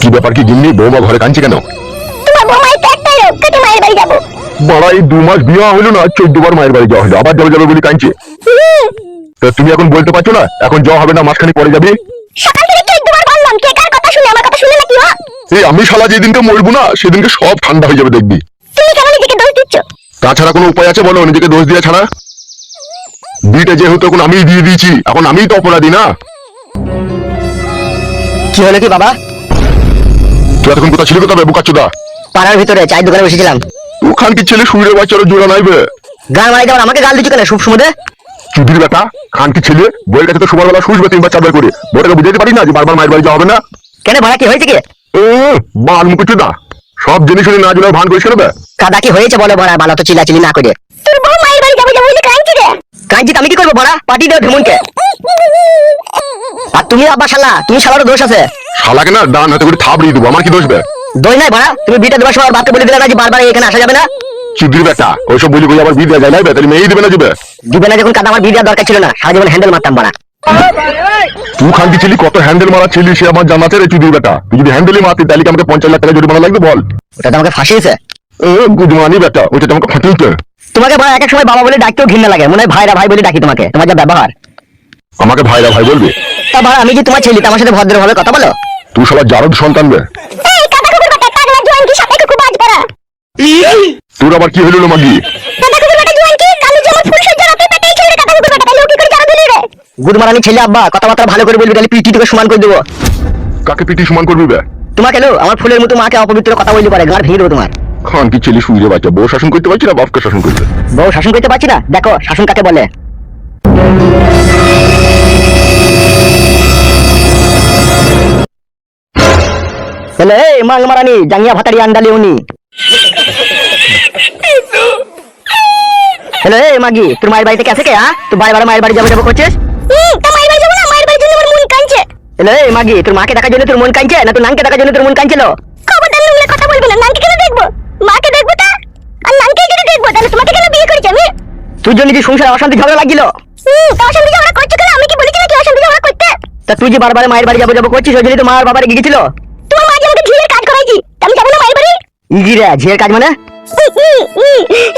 কি ব্যাপার কি গিন্নি? বৌমা ঘরে কাঁদছে কেন? তোমার বৌমাই তো একটাই রোগ কাকে মায়ের বাড়ি যাব। বড়া এই দু মাস বিয়ে হলো না চোদ্দ বার মায়ের বাড়ি যাওয়া হলো আবার যাবে যাবে বলে কাঁদছে। তা তুমি এখন বলতে পারছ না? এখন যাওয়া হবে না মাসখানি পরে যাবে? সকাল থেকে চোদ্দবার বললাম কে কার কথা শুনে আমার কথা শুনে নাকি ও এই আমি শালা যেদিনকে মরবো না সেদিনকে সব ঠান্ডা হয়ে যাবে দেখবি। তুমি কেন নিজেকে দোষ দিচ্ছ? তাছাড়া কোনো উপায় আছে বলো? নিজেকে দোষ দিয়ে ছাড়া? বিটা যেহেতু এখন আমিই দিয়ে দিয়েছি এখন আমিই তো অপরাধী না? কি হলো কি বাবা? তুই এতক্ষণ কোথা ছিল কোথাও বুকাচ্ছুদা পাড়ার ভিতরে চায়ের দোকানে বসেছিলাম। ওখান কি ছেলে শুয়ে বাচ্চারও জোড়া নাইবে গান মারাই যাবার আমাকে গাল দিচ্ছ কেন শুভ সমুদে চুদির বেটা খান কি ছেলে বইয়ের কাছে তো সকালবেলা শুসবে তিনবার চারবার করে। বইটাকে বুঝাতে পারি না যে বারবার মায়ের বাড়ি যাওয়া হবে না? কেন ভাড়া কি হয়েছে কি? ও বাল মুকুচুদা সব জিনিস শুনে না জোড়া ভান কেন বে? কাদা কি হয়েছে বলো বড়া ভালো তো চিলাচিলি না করে। তোর বউ বলে রে আমি কি করব বড়া? পার্টি দেও ঢেমুনকে আর তুমি আব্বা শালা তুমি শালারও দোষ আছে। শালাকে না ডান হাতে করে থাবড়িয়ে দেবো আমার কি দোষ বে? দই নাই ভাড়া তুমি বিটা দেবার সময় বাপকে বলে দিলে না যে বারবার এখানে আসা যাবে না? চুদির বেটা ওইসব বলি কই আবার বিয়ে দেওয়া যায় না বে? তাহলে মেয়েই দেবে না যাবে দিবে না যখন কাদা আমার বিয়ে দেওয়ার দরকার ছিল না। সারা জীবন হ্যান্ডেল মারতাম বড়া। তুই খানকি ছিলি কত হ্যান্ডেল মারা ছিলি সে আমার জানা রে চুদির বেটা। তুই যদি হ্যান্ডেলই মারতি তাহলে কি আমাকে পঞ্চাশ লাখ টাকা জরিমানা লাগবে বল? ওটা তো আমাকে ফাঁসিয়েছে। গুজমানি বেটা ওইটা তো আমাকে ফাটিয়েছে। তোমাকে ভাই এক এক সময় বাবা বলে ডাকতেও ঘৃণা লাগে। মনে হয় ভাইরা ভাই বলে ডাকি তোমাকে। তোমার যা ব্যবহার। আমাকে ভাইরা ভাই বলবি? তা ভাই আমি যে তোমার ছেলে? তোমার সাথে ভদ্রভাবে কথা বলো। তুই সবার জারদ সন্তান কি করা তোর আবার কি হইল মাগি? কি রে? রে গুদমারানি ছেলে আব্বা কথাবার্তা ভালো করে বলবি তাহলে পিটি তোকে সমান করে দেবো। কাকে পিটি সমান করবি বে? তোমাকে লো আমার ফুলের মতো মাকে অপবিত্র কথা বলতে পারে গাড় ভেঙে দেবো তোমার। খান কি ছেলে শুয়ে বাচ্চা? বউ শাসন করতে পারছি না বাপকে শাসন করতে? বউ শাসন করতে পারছি না? দেখো শাসন কাকে বলে? হ্যালো এই মাং মারানি জাঙ্গিয়া ভাতারি আন্ডালি উনি। হ্যালো এই মাগি তোর মায়ের বাড়িতে থেকে আছে কে হ্যাঁ? তুই বারে বারে মায়ের বাড়ি যাব যাব করছিস? হুম মায়ের বাড়ি যাব না মায়ের বাড়ির জন্য আমার মন কাঁদছে হ্যালো এই মাগি তোর মাকে দেখার জন্য তোর মন কাঁদছে? না তোর নানকে দেখার জন্য তোর মন কাঁদছিল? খবরদার কথা বলবে না নানকে কেন দেখব? মাকে দেখব তা? আর নানকে কেন দেখব তাহলে তোমাকে কেন বিয়ে করেছি আমি। তুই জন্য যে সংসার অশান্তি ঝগড়া লাগিল হুম তা অশান্তি ঝগড়া করছ কেন? আমি কি বলেছি নাকি অশান্তি ঝগড়া করতে? তা তুই যে বারবার মায়ের বাড়ি যাব যাব করছিস ওই জন্য তো মার বাবার গিয়েছিল? তোমার মা যে আমাকে ঝিলের কাজ করাইছি আমি যাব না মায়ের বাড়ি? ইগিরা ঝিয়ের কাজ মানে?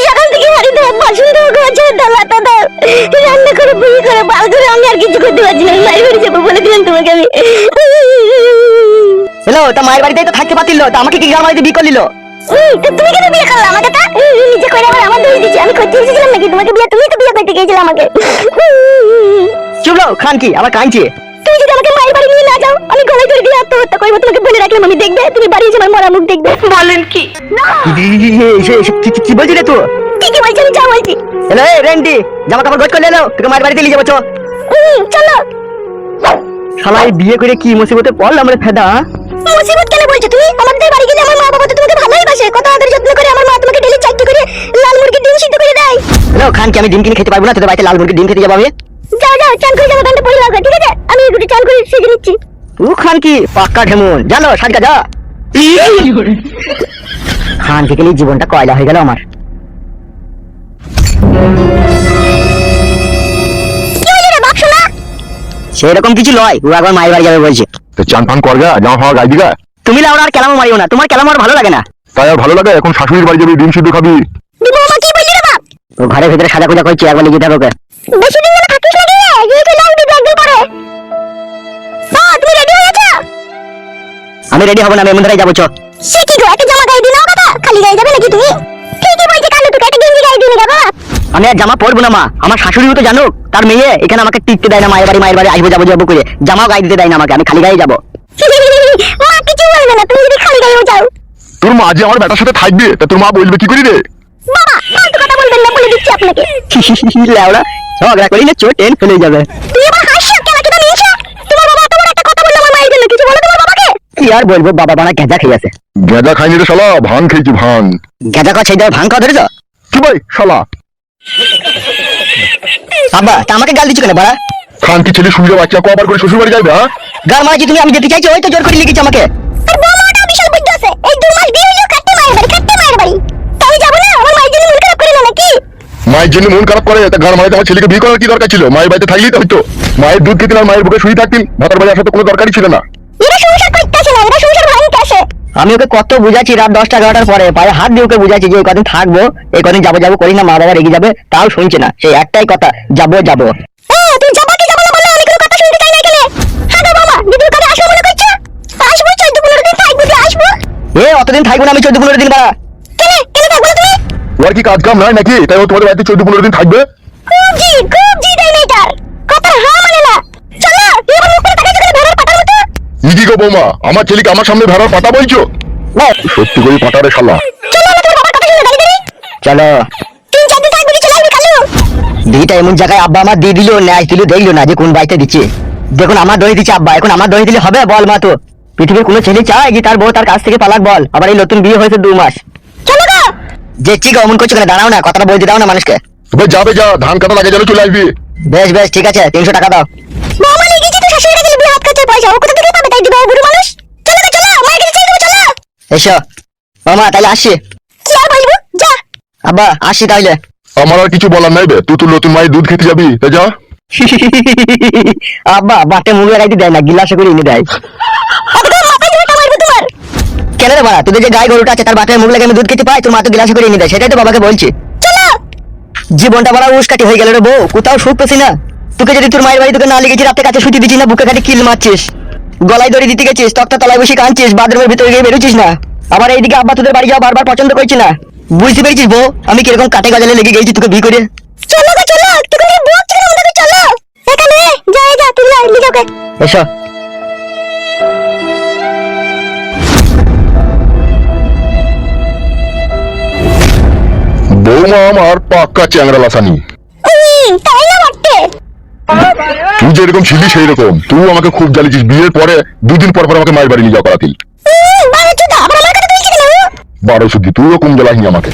সকাল থেকে বাড়িতে বাসন ধোয়া ঘর ডালাটা দাও রান্না করে বুড়ি করে বাল করে আমি আর কিছু করতে পারছি না মায়ের বাড়ি যাব বলে দিলাম তোমাকে আমি। হ্যালো তা মায়ের বাড়িতেই তো থাকতে পারতিল তা আমাকে কি গ্রাম বাড়িতে বিয়ে করলিল? তো তুমি কেন বিয়ে করলে আমাকে তা? নিজে করে আবার আমার দোষ দিচ্ছি আমি করতে এসেছিলাম নাকি? তোমাকে বিয়ে তুমি তো বিয়ে করতে গিয়েছিলে আমাকে। চুপলো খান কি আবার কাঁদছে তুমি যদি আমাকে মায়ের বাড়ি নিয়ে না যাও আমি গলায় ধরে দিয়ে আত্মহত্যা করব তোমাকে বলে রাখলাম আমি দেখবে তুমি বাড়ি এসে আমার মরা মুখ দেখবে। বলেন কি? কি বলছি রে তুই? বলছি আমি যা বলছি। হ্যালো রেন্ডি জামা কাপড় গোছ করে এলো তোকে মায়ের বাড়িতে নিয়ে যাব চলো। শালাই বিয়ে করে কি মুসিবতে পড়লাম রে ফেদা? মুসিবত কেন বলছো তুমি? আমার কি আমি ডিম কিনে খেতে পারব না? তোদের বাড়িতে লাল মুরগি ডিম খেতে যাব আমি? যাও যাও চান করে যাব পরে লাগবে ঠিক আছে? আমি দুটো চান করে সেজে নিচ্ছি। ও খান কি? পাক্কা ঢেমুন। জানো সাজকা যা। খান থেকে নিয়ে জীবনটা কয়লা হয়ে গেল আমার। না? সেরকম কিছু লয় ও একবার মায়ের বাড়ি যাবে বলছে। তো চান ফান করগা জামা ফামা গাই দিগা। তুমি লাউড়া আর কেলামও মারিও না তোমার কেলামো আর ভালো লাগে না। তাই আর ভালো লাগে এখন শাশুড়ির বাড়ি যাবি ডিম সিদ্ধ খাবি। কি ও ঘরের ভিতরে সাজা পূজা করছে একবার লিখে দেবো ওকে। বেশি দিন যেন থাকিস না গিয়ে চলে আসবি দু একদিন পরে। হ্যাঁ তুমি রেডি হয়ে গেছো? আমি রেডি হব না আমি এমন ধারাই যাব চো। সে কি গো একটা জামা গায়ে দিনাও কথা খালি গায়ে যাবে নাকি তুমি? ঠিকই বলছে কালু তোকে একটা গেঞ্জি গায়ে দিনি বাবা আমি আর জামা পরবো না মা। আমার শাশুড়িও তো জানুক তার মেয়ে এখানে আমাকে টিকতে দেয় না মায়ের বাড়ি মায়ের বাড়ি আসব যাব যাব করে। জামাও গায়ে দিতে দেয় না আমাকে আমি খালি গায়ে যাব। মা কিছু বলবে না তুমি যদি খালি গায়েও যাও। তোর মা যে আমার বেটার সাথে থাকবে তা তোর মা বলবে কি করি রে? বাবা ফালতু কথা বলবেন না বলে দিচ্ছি আপনাকে। লেওড়া ঝগড়া করি না চোট টেন ফেলে যাবে। তুই আবার হাসছো কেন কেন নিয়েছো তোমার বাবা এত একটা কথা বলল আমার মায়ের জন্য কিছু বলো তোমার বাবাকে। কি আর বলব বাবা বানা গেঁজা খেয়ে আছে। গেঁজা খাইনি রে শালা ভাং খেয়েছি ভাং। গেঁজা কথা সেই ভাং খাওয়া ধরেছ? কি ভাই শালা? বাবা তা আমাকে গাল দিচ্ছ কেন বাড়া? খান কি ছেলে শুয়ে বাচ্চা কবার করে শ্বশুর বাড়ি যাবে হ্যাঁ? গাল মারাচ্ছি তুমি আমি যেতে চাইছি ওই তো জোর করে লিখেছি আমাকে। আর বৌমাটাও বিশাল বুদ্ধি আছে। এই দু মাস বিয়ে হইলেও কাটতে মায়ের বাড়ি কাটতে মায়ের বাড়ি। তাই যাব না আমার মায়ের জন্য মন খারাপ করে গান মারাতে আমার ছেলেকে বিয়ে করার কি দরকার ছিল? মায়ের বাড়িতে থাকলেই তো হতো মায়ের দুধ খেতেন আর মায়ের বুকে শুয়ে থাকতেন ভাতার বাড়ি আসার তো কোনো দরকারই ছিল না। আমি ওকে কত বুঝাচ্ছি রাত দশটা এগারোটার পরে পায়ে হাত দিয়ে ওকে বুঝাচ্ছি যে এই কদিন থাকব এই কদিন যাব যাব করি না মা বাবা রেগে যাবে তাও শুনছে না। সেই একটাই কথা যাব যাব। হ্যাঁ এ অতদিন থাকব না আমি চোদ্দ পনেরো দিন বাড়া ওর কি কাজ কাম নাই নাকি? তাই ও তোমাদের বাড়িতে চোদ্দ পনেরো দিন থাকবে। খুব জি খুব জি মেয়েটার কথা হ্যাঁ মানে না। চলো আমার মুখ ভেড়ার মতো। ইদি গো বৌমা? আমার ছেলেকে আমার সামনে ভেড়ার পাতা বলছো? সত্যি করে পাটারে শালা। চলো আমি তোর বাবার কথা শুনে দাঁড়িয়ে দাঁড়িয়ে চলো। তিন চার দিন থাকবি চলে আসবি কালু দিটা এমন জায়গায় আব্বা আমার দিয়ে দিল ন্যায় দিল দেখল না যে কোন বাড়িতে দিচ্ছে। দেখুন আমার দই দিচ্ছে আব্বা। এখন আমার দই দিলে হবে বল মা তো। পৃথিবীর কোনো ছেলে চায় কি তার বউ তার কাছ থেকে পালাক বল। আবার এই নতুন বিয়ে হয়েছে দু মাস। যে চিক অমন করছ কেন দাঁড়াও না কথাটা বলতে দাও না মানুষকে। তবে যাবে যা ধান কাটা লাগে যেন চলে আসবি। বেশ বেশ ঠিক আছে তিনশো টাকা দাও। বৌমা নিয়ে গেছি তো শাশুড়ি কাছে বিয়ে হাত কাছে পয়সা ও কোথা থেকে পাবে? তাই দিবে বুড়ো মানুষ। চলো গো চলো মায়ের কাছে চাই চলো। এসো। মামা তাহলে আসছি কি আর বলব? যা। আব্বা আসছি তাহলে আমার আর কিছু বলার নাই বে। তুই তো নতুন মায়ের দুধ খেতে যাবি তা যা। আব্বা বাটে মুখে দেয় না গিলাসে করে এনে দেয়। কেন রে বাড়া? তোদের যে গাই গরুটা আছে তার বাটের মুখ লাগে আমি দুধ খেতে পাই তোর মা তো গিলাসে করে এনে দেয় সেটাই তো বাবাকে বলছি। জীবনটা বড় উস্কাটি হয়ে গেল রে বউ কোথাও সুখ পেছি না। তোকে যদি তোর মায়ের বাড়ি তোকে না লেগেছি রাতে কাছে শুতে দিচ্ছিস না বুকে খাটি কিল মারছিস। গলায় দড়ি দিতে গেছিস তক্তা তলায় বসে কাঁদছিস বাথরুমের ভিতরে গিয়ে বেরোছিস না। আবার এইদিকে আব্বা তোদের বাড়ি যাওয়া বারবার পছন্দ করছি না। বুঝতে পেরেছিস বউ আমি কীরকম কাটে গজালে লেগে গেছি তোকে বিয়ে করে? চলো চলো! ছিল আমাদের চলো! এখানে যা যা তুই লাই লিজোকে এসো। বৌমা আমার পাক্কা চ্যাংরা লাসানি। তাই না বটে? তুই যেরকম ছিলি সেই রকম তুই আমাকে খুব জ্বালিয়েছিস। বিয়ের পরে দুদিন পর পর আমাকে মায়ের বাড়ি নিয়ে যাওয়া করাতিল। বারো শুদ্ধি তুইও কম জ্বালাসনি আমাকে